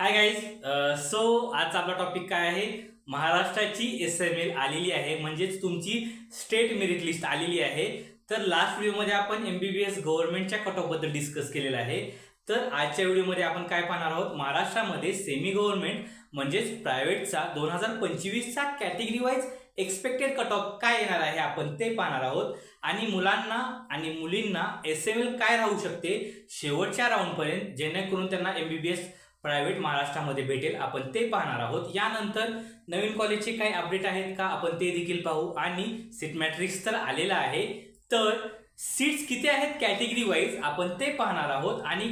Hi guys so आजचा आपला topic काय आहे? महाराष्ट्राची एस एम एल आलेली आहे. म्हणजेच तुमची स्टेट मेरिट लिस्ट आलेली आहे. तर लास्ट व्हिडिओमध्ये आपण एम बी बी एस गव्हर्नमेंटच्या कट ऑफबद्दल डिस्कस केलेलं आहे. तर आजच्या व्हिडिओमध्ये आपण काय पाहणार आहोत? महाराष्ट्रामध्ये सेमी गव्हर्नमेंट म्हणजेच प्रायव्हेटचा दोन हजार पंचवीसचा category wise expected cut off काय येणार आहे आपण ते पाहणार आहोत. आणि मुलांना आणि मुलींना एस एम एल काय राहू शकते? शेवटच्या राऊंडपर्यंत जेणेकरून त्यांना M B B S private महाराष्ट्रामध्ये भेटेल. आपण ते पाहणार आहोत. यानंतर नवीन कॉलेजचे काही अपडेट आहेत का? आपण ते देखील पाहू. आणि सीट मॅट्रिक्स तर आलेला आहे. तर सीट्स किती आहेत? कॅटेगरी वाईज आपण ते पाहणार आहोत. आणि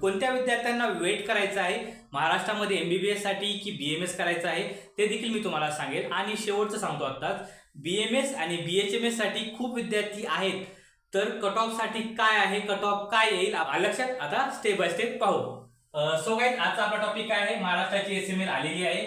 कोणत्या विद्यार्थ्यांना वेट करायचं आहे? महाराष्ट्रामध्ये एम बी बी एससाठी की बी एम एस करायचं आहे? ते देखील मी तुम्हाला सांगेल. आणि शेवटचं सांगतो आत्ताच. बी एम एस आणि बी एच एम एससाठी खूप विद्यार्थी आहेत. तर कट ऑफसाठी काय आहे? कट ऑफ काय येईल? लक्षात? आता स्टेप बाय स्टेप पाहू. सो गाईज आजचा आपला टॉपिक काय आहे? महाराष्ट्राची एस एम एल आलेली आहे.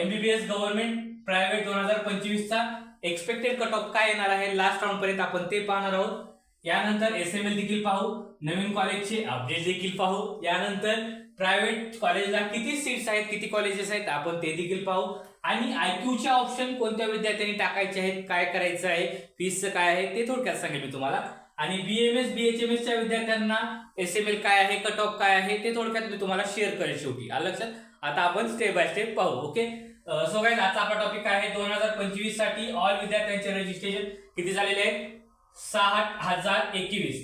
एमबीबीएस गव्हर्नमेंट प्रायव्हेट दोन हजार पंचवीसचा एक्सपेक्टेड कट ऑफ काय येणार आहे? लास्ट राऊंड पर्यंत आपण ते पाहणार आहोत. यानंतर एस एम एल देखील पाहू. नवीन कॉलेजचे अपडेट देखील पाहू. यानंतर प्रायव्हेट कॉलेजला किती सीट्स आहेत किती कॉलेजेस आहेत आपण ते देखील पाहू. आणि आयक्यूचे ऑप्शन कोणत्या विद्यार्थ्यांनी टाकायचे आहेत काय करायचं आहे फीसचं काय आहे ते थोडक्यात सांगेल मी तुम्हाला. आणि बीएमएस बीएचएमएस च्या विद्यार्थ्यांना एस एम एल काय आहे कट ऑफ काय आहे ते थोडक्यात मी तुम्हाला शेअर करेल शेवटी. आलं लक्षात? आता आपण स्टेप बाय स्टेप पाहू ओके सो गाईज आजचा आपला टॉपिक काय आहे? दोन हजार पंचवीससाठी ऑल विद्यार्थ्यांचे रजिस्ट्रेशन किती झालेले आहे? साठ हजार एकवीस.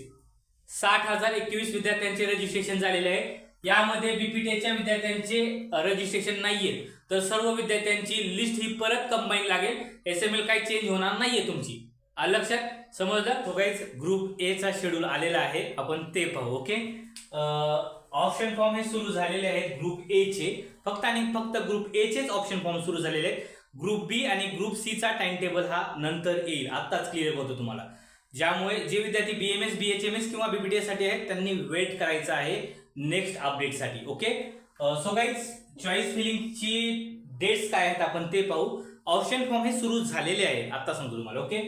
साठ हजार एकवीस विद्यार्थ्यांचे रजिस्ट्रेशन झालेले आहे. यामध्ये बीपीटीच्या विद्यार्थ्यांचे रजिस्ट्रेशन नाहीये. तर सर्व विद्यार्थ्यांची लिस्ट ही परत कंबाईन लागेल. एस एम एल काही चेंज होणार नाहीये तुमची. लक्षात? समजलं? तो गाईज ग्रुप ए चा शेड्यूल आलेला आहे. आपण ते पाहू ओके ऑप्शन फॉर्म हे सुरू झालेले आहेत ग्रुप ए चे. फक्त आणि फक्त ग्रुप ए चेच ऑप्शन फॉर्म सुरू झालेले आहेत. ग्रुप बी आणि ग्रुप सी चा टाइम टेबल हा नंतर येईल. आत्ताच क्लिअर होतो तुम्हाला. ज्यामुळे जे विद्यार्थी बीएमएस बीएचएमएस किंवा बीपीटीएससाठी आहेत त्यांनी वेट करायचं आहे नेक्स्ट अपडेटसाठी ओके सो गाईज चॉईस फिलिंगची डेट्स काय आहेत आपण ते पाहू. ऑप्शन फॉर्म हे सुरू झालेले आहे. आता सांगतो तुम्हाला ओके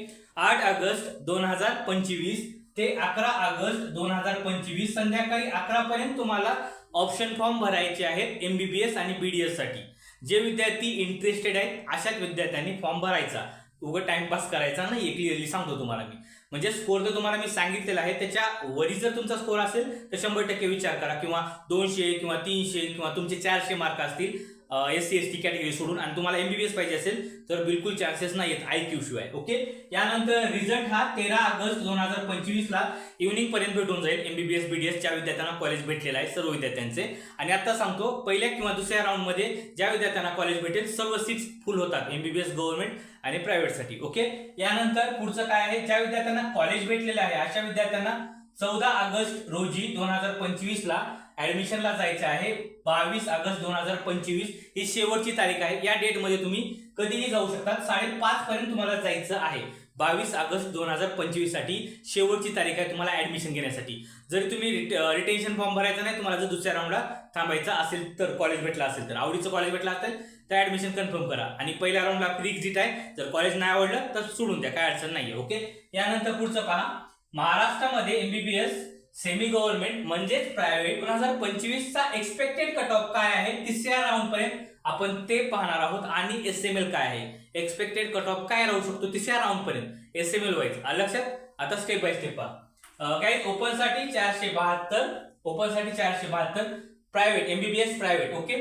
आठ ऑगस्ट दोन हजार पंचवीस ते अकरा ऑगस्ट दोन हजार पंचवीस संध्याकाळी अकरा पर्यंत तुम्हाला ऑप्शन फॉर्म भरायचे आहेत एमबीबीएस आणि बीडीएससाठी. जे विद्यार्थी इंटरेस्टेड आहेत अशाच विद्यार्थ्यांनी फॉर्म भरायचा. उगं टाइमपास करायचा नाही क्लिअरली सांगतो तुम्हाला मी. म्हणजे स्कोर तर तुम्हाला मी सांगितलेला आहे त्याच्या वरी जर तुमचा स्कोर असेल तर शंभर टक्के विचार करा. किंवा दोनशे किंवा तीनशे किंवा तुमचे चारशे मार्क असतील S C S T category सोडून आणि तुम्हाला एमबीबीएस पाहिजे असेल तर बिलकुल चान्सेस नाही आहेत आय क्यू शिवाय ओके यानंतर रिझल्ट हा तेरा ऑगस्ट दोन हजार पंचवीस ला इव्हनिंग पर्यंत भेटून जाईल. एमबीबीएस बीडीएस ज्या विद्यार्थ्यांना कॉलेज भेटलेला आहे सर्व विद्यार्थ्यांचे. आणि आता सांगतो पहिल्या किंवा दुसऱ्या राऊंडमध्ये ज्या विद्यार्थ्यांना कॉलेज भेटेल सर्व सीट्स फुल होतात एमबीबीएस गव्हर्नमेंट आणि प्रायव्हेटसाठी ओके यानंतर पुढचं काय आहे? ज्या विद्यार्थ्यांना कॉलेज भेटलेलं आहे अशा विद्यार्थ्यांना चौदा ऑगस्ट रोजी दोन हजार पंचवीस ला ऍडमिशनला जायचं आहे. बावीस ऑगस्ट दोन हजार पंचवीस ही शेवटची तारीख आहे. या डेटमध्ये तुम्ही कधीही जाऊ शकता. साडेपाच पर्यंत तुम्हाला जायचं आहे. बावीस ऑगस्ट दोन हजार पंचवीससाठी शेवटची तारीख आहे तुम्हाला ऍडमिशन घेण्यासाठी. जरी तुम्ही रिटेन्शन फॉर्म भरायचा नाही तुम्हाला जर दुसऱ्या राऊंडला थांबायचं असेल तर कॉलेज भेटला असेल तर. आवडीचं कॉलेज भेटला असेल तर ऍडमिशन कन्फर्म करा. आणि पहिल्या राऊंडला फ्री एक्झिट आहे. जर कॉलेज नाही आवडलं तर सोडून द्या. काय अडचण नाही ओके यानंतर पुढचं पहा. महाराष्ट्रामध्ये एमबीबीएस सेमी गव्हर्नमेंट म्हणजेच प्रायव्हेट दोन हजार पंचवीसचा एक्सपेक्टेड कट ऑफ काय आहे? तिसऱ्या राऊंड पर्यंत आपण ते पाहणार आहोत. आणि एस एम एल काय आहे? एक्सपेक्टेड कट ऑफ काय राहू शकतो? तिसऱ्या राऊंड पर्यंत. S M L wise. लक्षात? आता स्टेप बाय स्टेप पहा. काय ओपनसाठी चारशे बहात्तर ओपनसाठी चारशे बहात्तर private MBBS private okay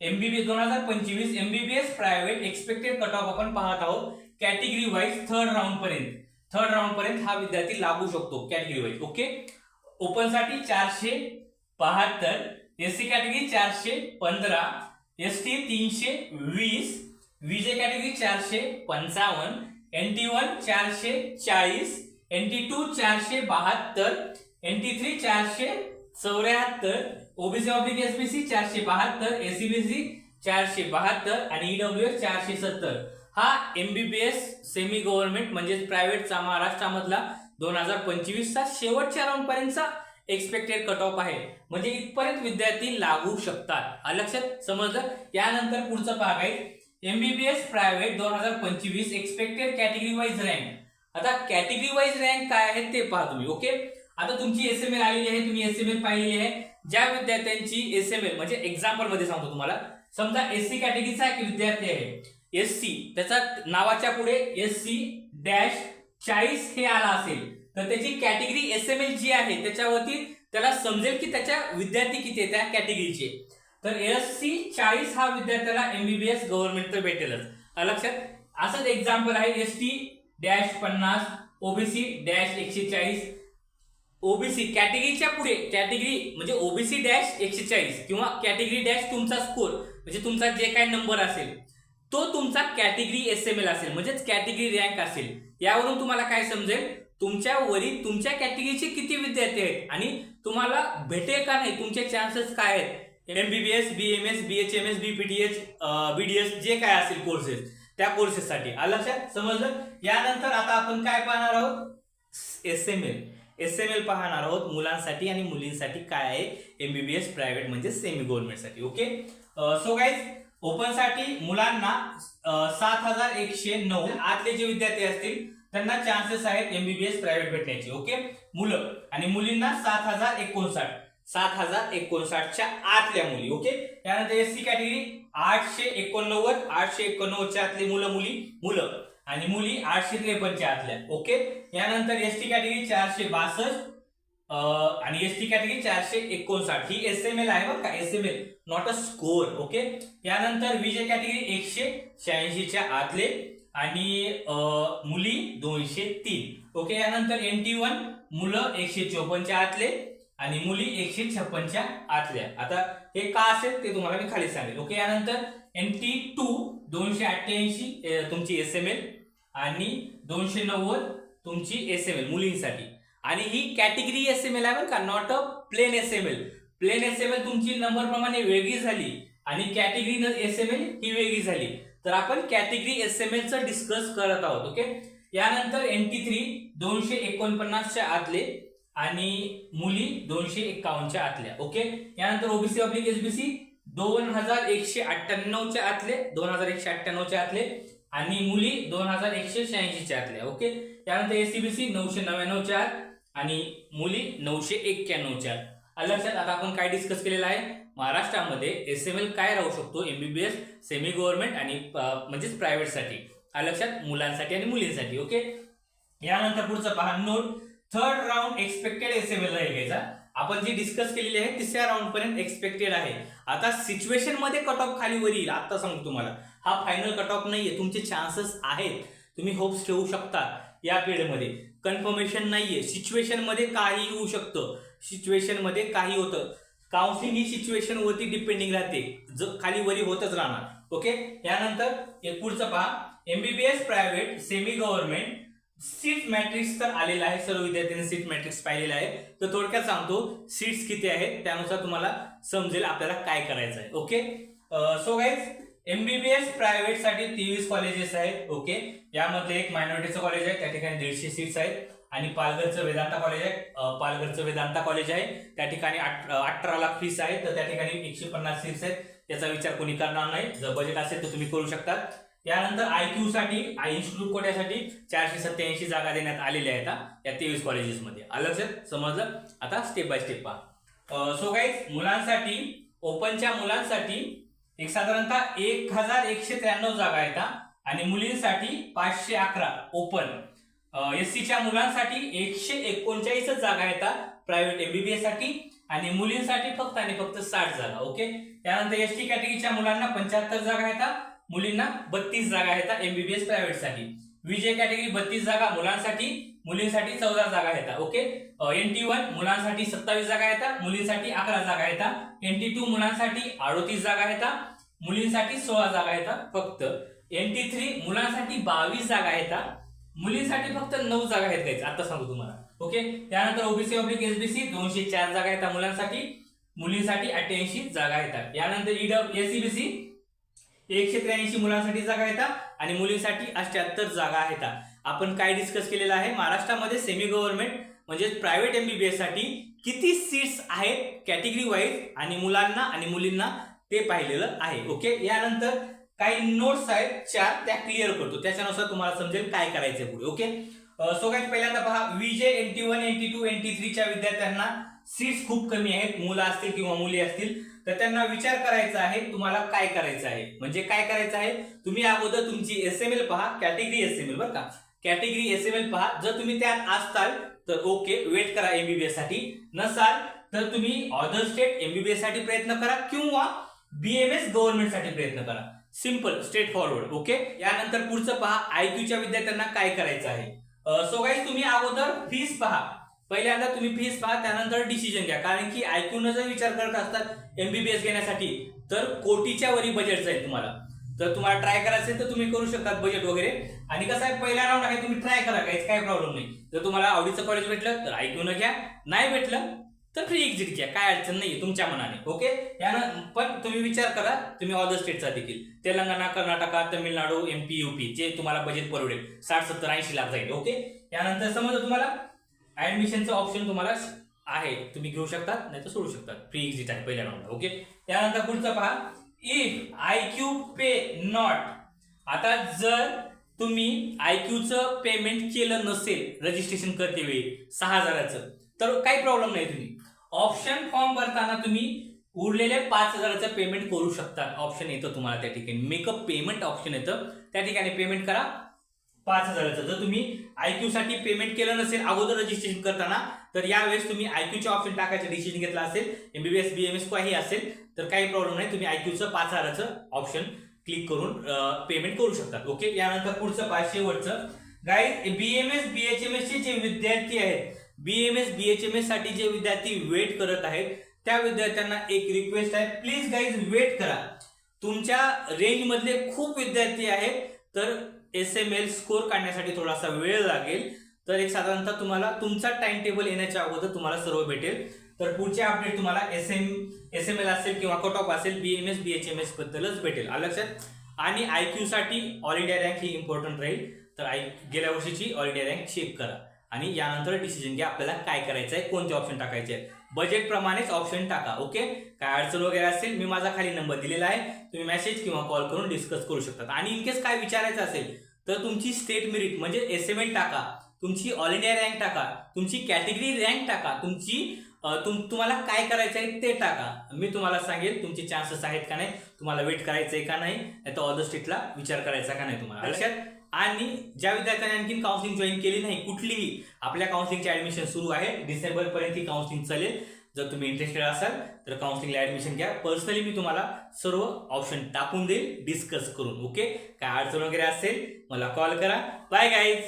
MBBS दोन हजार पंचवीस MBBS private expected cut off आपण पाहत आहोत. कॅटेगरी वाईज थर्ड राऊंड पर्यंत. थर्ड राऊंड पर्यंत हा विद्यार्थी लागू शकतो कॅटेगरी वाईज ओके ओपनसाठी चारशे बहात्तर एस सी कॅटेगरी चारशे पंधरा एस टी तीनशे वीस विजे कॅटेगरी चारशे पंचावन्न एन टी वन चारशे चाळीस एन टी टू चारशे बहात्तर एन टी थ्री चारशे चौऱ्याहत्तर ओबीसी ऑब्लिक एसबीसी चारशे बहात्तर एसीबीसी चारशे बहात्तर आणि ईडब्ल्यू एस चारशे सत्तर. हा एमबीबीएस सेमी गव्हर्नमेंट म्हणजेच प्रायव्हेटचा महाराष्ट्रामधला दोन हजार पंचवीसचा शेवटच्या राऊंडपर्यंतचा एक्सपेक्टेड कट ऑफ आहे. म्हणजे इथपर्यंत विद्यार्थी लागू शकतात. लक्षात समजलं? यानंतर पुढचं भाग आहे. एमबीबीएस प्रायव्हेट दोन हजार पंचवीस एक्सपेक्टेड कॅटेगरी वाईज रँक आता कॅटेगरी वाईज रँक काय आहे ते पहा तुम्ही ओके आता तुमची एस एम एल आलेली आहे तुम्ही एस एम एल पाहिलेली आहे. ज्या विद्यार्थ्यांची एस एम एल म्हणजे एक्झाम्पलमध्ये सांगतो तुम्हाला. समजा एस सी कॅटेगरीचा एक विद्यार्थी आहे. एस सी त्याचा नावाच्या पुढे एस सी डॅश चाळीस हे आला असेल. तर त्याची कॅटेगरी एस एम एल जी आहे त्याच्यावरती त्याला समजेल की त्याच्या विद्यार्थी किती आहे त्या कॅटेगरीचे. तर एस सी चाळीस हा विद्यार्थ्याला एमबीबीएस गव्हर्नमेंट तर भेटेलच. लक्षात? असंच एक्झाम्पल आहे एस टी डॅश पन्नास ओबीसी डॅश एकशे चाळीस. ओबीसी कॅटेगरीच्या पुढे कॅटेगरी म्हणजे ओबीसी डॅश एकशे चाळीस किंवा कॅटेगरी डॅश तुमचा स्कोर म्हणजे तुमचा जे काय नंबर असेल. तो तुमचा कॅटेगरी एस एम एल असेल म्हणजेच कॅटेगरी रँक असेल. यावरून तुम्हाला काय समजेल? तुमच्या वरील तुमच्या कॅटेगरीचे किती विद्यार्थी आहेत? आणि तुम्हाला भेटेल का नाही? तुमचे चान्सेस काय आहेत? MBBS B M S B H M S B P T H B D S जे काय असेल कोर्सेस त्या कोर्सेससाठी आलं लक्षात? समजलं? यानंतर आता आपण काय पाहणार आहोत? S M L S M L पाहणार आहोत मुलांसाठी आणि मुलींसाठी काय आहे एमबीबीएस प्रायव्हेट म्हणजे सेमी गव्हर्नमेंटसाठी ओके सो गाईज ओपनसाठी मुलांना सात हजार एकशे नऊ आतले जे विद्यार्थी असतील त्यांना चान्सेस आहेत एमबीबीएस प्रायव्हेट भेटण्याचे ओके मुलं आणि मुलींना सात हजार एकोणसाठ. सात हजार एकोणसाठच्या आतल्या मुली ओके त्यानंतर एस सी कॅटेगरी आठशे एकोणनव्वद आठशे एकोणनव्वदच्या आतली मुलं मुली मुलं. आणि मुली आठशे त्रेपन्नच्या आतल्या ओके यानंतर एस टी कॅटेगरी चारशे बासष्ट आणि एस टी कॅटेगरी चारशे एकोणसाठ. ही एस एम एल आहे बरं का? S M L not a score okay यानंतर विजय कॅटेगरी एकशे शहाऐंशीच्या आतले आणि मुली दोनशे तीन. ओके यानंतर एन टी वन मुलं एकशे चोपन्नच्या आतले आणि मुली एकशे छप्पनच्या आतल्या. आता हे का असेल ते तुम्हाला मी खाली सांगेल. ओके यानंतर एन टी टू दोनशे अठ्ठ्याऐंशी तुमची एस एम एल आणि दोनशे नव्वद तुमची एस एम एल मुलींसाठी. आणि ही कॅटेगरी एस एम एल आहे बरं का not a plain S M L plain S M L तुमची नंबर प्रमाणे वेगळी झाली आणि कॅटेगरी एस एम एल ही वेगळी झाली. तर आपण कॅटेगरी एस एम एलचं डिस्कस करत आहोत ओके यानंतर एनटी थ्री दोनशे एकोणपन्नासच्या आतले आणि मुली दोनशे एक्कावन्नच्या आतल्या ओके यानंतर ओबीसी पब्लिक एसबीसी दोन हजार एकशे अठ्ठ्याण्णवच्या आतले दोन हजार एकशे अठ्ठ्याण्णवच्या आतले आणि मुली दोन हजार एकशे शहाऐंशीच्या आतल्या ओके त्यानंतर एसीबीसी नऊशे नव्याण्णवच्या आत आणि मुली नऊशे एक्क्याण्णवच्या. लक्षात आता आपण काय डिस्कस केलेलं आहे? महाराष्ट्रामध्ये एस एम एल काय राहू शकतो? एमबीबीएस सेमी गव्हर्नमेंट आणि म्हणजेच प्रायव्हेटसाठी लक्षात मुलांसाठी आणि मुलींसाठी ओके यानंतर पुढचं पहा note third round expected S M L घ्यायचा. आपण जी डिस्कस केलेली आहे तिसऱ्या राऊंड पर्यंत एक्सपेक्टेड आहे. आता सिच्युएशनमध्ये कट ऑफ खाली वर येईल. आता सांगतो तुम्हाला. हा फायनल कट ऑफ नाहीये. तुमचे चान्सेस आहेत. तुम्ही होप्स ठेवू शकता या पिढीमध्ये कन्फर्मेशन नाहीये. सिच्युएशनमध्ये काही होऊ शकतं. सिच्युएशनमध्ये काही होतं. काउन्सिलिंग ही सिच्युएशन वरती डिपेंडिंग राहते. ज खाली वरी होतच राहणार. ओके यानंतर एक पुढचं पहा. MBBS private semi government seat matrix तर आलेला आहे. सर्व विद्यार्थ्यांनी सीट मॅट्रिक्स पाहिलेला आहे. तर थोडक्यात सांगतो सीट्स किती आहेत? त्यानुसार तुम्हाला समजेल आपल्याला काय करायचं आहे ओके सो गाईज एमबीबीएस प्रायव्हेटसाठी तेवीस कॉलेजेस आहेत ओके यामध्ये एक मायनॉरिटीचं कॉलेज आहे त्या ठिकाणी दीडशे सीट्स आहेत. आणि पालघरचं वेदांता कॉलेज आहे पालघरचं वेदांता कॉलेज आहे. त्या ठिकाणी अठरा लाख फीस आहे तर त्या ठिकाणी एकशे पन्नास सीट्स आहेत. त्याचा विचार कोणी करणार नाही. जर बजेट असेल तर तुम्ही करू शकता. यानंतर आय क्यू साठी आय इन्स्टिट्यूट कोट्यासाठी चारशे सत्याऐंशी जागा देण्यात आलेल्या आहेत या तेवीस कॉलेजेसमध्ये आलं लक्षात? समजलं? आता स्टेप बाय स्टेप पहा. सो गाईज मुलांसाठी ओपनच्या मुलांसाठी एक साधारणतः एक हजार एकशे त्र्याण्णव जागा आहेत आणि मुलींसाठी पाचशे अकरा ओपन एस सीच्या मुलांसाठी एकशे एकोणचाळीस जागा येतात प्रायव्हेट एमबीबीएससाठी आणि मुलींसाठी फक्त आणि फक्त साठ जागा ओके? त्यानंतर एस टी कॅटेगरीच्या मुलांना पंच्याहत्तर जागा येतात मुलींना बत्तीस जागा येतात एमबीबीएस प्रायव्हेटसाठी विजय कॅटेगरी बत्तीस जागा मुलांसाठी मुलींसाठी चौदा जागा येतात ओके एन टी वन मुलांसाठी सत्तावीस जागा येतात मुलींसाठी अकरा जागा येतात एन टी टू मुलांसाठी अडोतीस जागा येतात मुलींसाठी सोळा जागा येतात फक्त. एन टी थ्री मुलांसाठी बावीस जागा येतात मुलींसाठी फक्त नऊ जागा आहेत guys. आता सांगू तुम्हाला ओके त्यानंतर ओबीसी ऑब्लिक एसबीसी दोनशे चार जागा येतात मुलांसाठी मुलींसाठी अठ्ठ्याऐंशी जागा येतात यानंतर E ईडब्ल्यू एसीबीसी एकशे त्र्याऐंशी मुलांसाठी जागा येतात आणि मुलींसाठी अठ्ठ्याहत्तर जागा येतात आपण काय डिस्कस केलेलं आहे? महाराष्ट्रामध्ये सेमी गव्हर्नमेंट म्हणजे प्रायव्हेट एमबीबीएससाठी किती सीट्स आहेत कॅटेगरी वाईज आणि मुलांना आणि मुलींना ते पाहिलेलं आहे. ओके यानंतर काही नोट्स आहेत चार त्या क्लिअर करतो. त्याच्यानुसार तुम्हाला समजेल काय करायचं पुढे. ओके सो काय पहिल्यांदा पहा विजय N T one N T two N T थ्रीच्या विद्यार्थ्यांना सीट्स खूप कमी आहेत. मुलं असतील किंवा मुली असतील. तर त्यांना विचार करायचा आहे तुम्हाला काय करायचं आहे? म्हणजे काय करायचं आहे? तुम्ही अगोदर तुमची एस एम एल पहा कॅटेगरी एस एम एल बरं का. कॅटेगरी एस एम एल पहा. जर तुम्ही त्यात असताल तर ओके वेट करा एमबीबीएससाठी. नसाल तर तुम्ही ऑदर स्टेट एमबीबीएससाठी प्रयत्न करा किंवा बीएमएस गव्हर्नमेंटसाठी प्रयत्न करा. Simple straightforward okay? यानंतर पुढचं पहा आयक्यूच्या विद्यार्थ्यांना काय करायचं आहे? सो गाईज तुम्ही अगोदर फीस पहा. पहिल्यांदा तुम्ही फीस पहा त्यानंतर डिसिजन घ्या. कारण की ऐकून जर विचार करत असतात एमबीबीएस घेण्यासाठी तर कोटीच्या वरी बजेट जाईल तुम्हाला. जर तुम्हाला ट्राय करायचं असेल तर तुम्ही करू शकता बजेट वगैरे. आणि कसं आहे पहिला राऊंड आहे तुम्ही ट्राय करा काहीच काय प्रॉब्लेम नाही. जर तुम्हाला आवडीचं कॉलेज भेटलं तर ऐकून घ्या. नाही भेटलं तर फ्री एक्झिट घ्या. काय अडचण नाही तुमच्या मनाने ओके यानं पण तुम्ही विचार करा तुम्ही अदर स्टेटचा देखील. तेलंगणा कर्नाटका तमिळनाडू एमपी युपी जे तुम्हाला बजेट परवडेल साठ सत्तर ऐंशी लाख जाईल ओके यानंतर समजा तुम्हाला? ऍडमिशनचं ऑप्शन तुम्हाला आहे. तुम्ही घेऊ शकतात नाही तर सोडू शकतात. फ्री एक्झिट आहे पहिल्या राऊंड ओके त्यानंतर पुढचं पहा. इफ आय क्यू पे नॉट आता जर तुम्ही आयक्यूचं पेमेंट केलं नसेल रजिस्ट्रेशन करते वेळी सहा हजाराचं तर काही प्रॉब्लेम नाही तुम्ही. ऑप्शन फॉर्म भरताना तुम्ही उरलेले पाच हजाराचं पेमेंट करू शकता. ऑप्शन येतं तुम्हाला त्या ठिकाणी. मेकअप पेमेंट ऑप्शन येतं. त्या ठिकाणी पेमेंट करा. पाच हजाराचं. जर तुम्ही आयक्यू साठी पेमेंट केलं नसेल अगोदर रजिस्ट्रेशन करताना तर यावेळेस तुम्ही आयक्यूचे ऑप्शन टाकायचं डिसिजन घेतला असेल. एमबीबीएस बीएमएस काही असेल तर काही प्रॉब्लेम नाही. तुम्ही आयक्यूचं पाच हजाराचं ऑप्शन क्लिक करून पेमेंट करू शकतात ओके यानंतर पुढचं पाच शेवटचं. गाईज बीएमएस बीएचएमएस चे जे विद्यार्थी आहेत बीएमएस बीएचएमएससाठी जे विद्यार्थी वेट करत आहेत त्या विद्यार्थ्यांना एक रिक्वेस्ट आहे. प्लीज गाईज वेट करा. तुमच्या रेंज मधले खूप विद्यार्थी आहेत तर एस एम एल स्कोर काढण्यासाठी थोडासा वेळ लागेल. तर एक साधारणतः तुम्हाला तुमचा टाइम टेबल येण्याच्या अगोदर तुम्हाला सर्व भेटेल. तर पुढचे अपडेट तुम्हाला S M S M L असेल किंवा कट ऑफ असेल B M S B H M S बद्दलच भेटेल. आलं लक्षात? आणि आय क्यू साठी ऑल इंडिया रँक ही इम्पॉर्टंट राहील. तर आय गेल्या वर्षीची ऑल इंडिया रँक चेक करा. आणि यानंतर डिसिजन घ्या आपल्याला काय करायचं आहे कोणते ऑप्शन टाकायचे आहेत. बजेट प्रमाणेच ऑप्शन टाका ओके काय अडचण वगैरे असेल मी माझा खाली नंबर दिलेला आहे. तुम्ही मेसेज किंवा कॉल करून डिस्कस करू शकता आणि इनकेस काय विचारायचं असेल तर तुमची स्टेट मेरिट म्हणजे एस एम एल टाका. तुमची ऑल इंडिया रँक टाका. तुमची कॅटेगरी रँक टाका. तुमची तुम तुम्हाला काय करायचं आहे ते टाका. मी तुम्हाला सांगेल तुमचे चान्सेस आहेत का नाही तुम्हाला वेट करायचंय का नाही तर ऑदर स्टेटला विचार करायचा का नाही तुम्हाला. लक्षात? आणि ज्या विद्यार्थ्यांनी आणखी काउन्सिलिंग जॉईन केली नाही कुठलीही आपल्या काउन्सिलिंगचे ऍडमिशन सुरू आहे डिसेंबर पर्यंत ही काउन्सिलिंग चालेल. जर तुम्ही इंटरेस्टेड असाल तर काउन्सिलिंगला ऍडमिशन घ्या. पर्सनली मी तुम्हाला सर्व ऑप्शन टाकून देईल डिस्कस करून ओके काय अडचण वगैरे असेल मला कॉल करा. Bye guys